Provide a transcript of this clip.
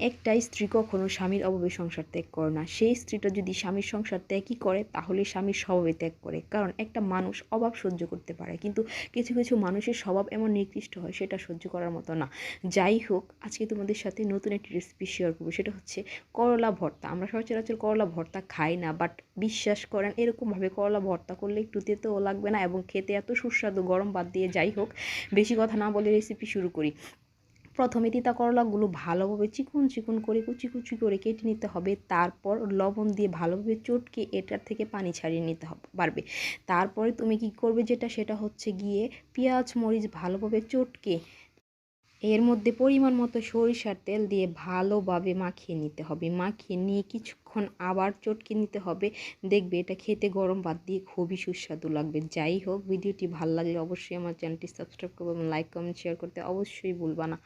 একটা স্ত্রী কখনো স্বামীর অভাবে সংসার ত্যাগ করে না। সেই স্ত্রীটা যদি স্বামীর সংসার ত্যাগই করে, তাহলে স্বামীর স্বভাবে ত্যাগ করে। কারণ একটা মানুষ অভাব সহ্য করতে পারে, কিন্তু কিছু কিছু মানুষের স্বভাব এমন নিকৃষ্ট হয়, সেটা সহ্য করার মতো না। যাই হোক, আজকে তোমাদের সাথে নতুন একটি রেসিপি শেয়ার করব। সেটা হচ্ছে করলা ভর্তা। আমরা সচরাচর করলা ভর্তা খাই না বাট বিশ্বাস করেন, এরকমভাবে করলা ভর্তা করলে একটু তেতেও লাগবে না এবং খেতে এত সুস্বাদু গরম বাদ দিয়ে যাই হোক, বেশি কথা না বলে রেসিপি শুরু করি। প্রথমে তিতা করলাগুলো ভালোভাবে চিকন চিকুন করে কুচি কুচি করে কেটে নিতে হবে। তারপর লবণ দিয়ে ভালোভাবে চটকে এটার থেকে পানি ছাড়িয়ে নিতে হবে পারবে। তারপরে তুমি কি করবে যেটা, সেটা হচ্ছে গিয়ে পেঁয়াজ, মরিচ ভালোভাবে চটকে এর মধ্যে পরিমাণ মতো সরিষার তেল দিয়ে ভালোভাবে মাখিয়ে নিতে হবে। মাখিয়ে নিয়ে কিছুক্ষণ আবার চটকে নিতে হবে। দেখবে এটা খেতে গরম বাদ দিয়ে খুবই সুস্বাদু লাগবে। যাই হোক, ভিডিওটি ভালো লাগলে অবশ্যই আমার চ্যানেলটি সাবস্ক্রাইব করবে এবং লাইক কমেন্ট শেয়ার করতে অবশ্যই ভুলবা না।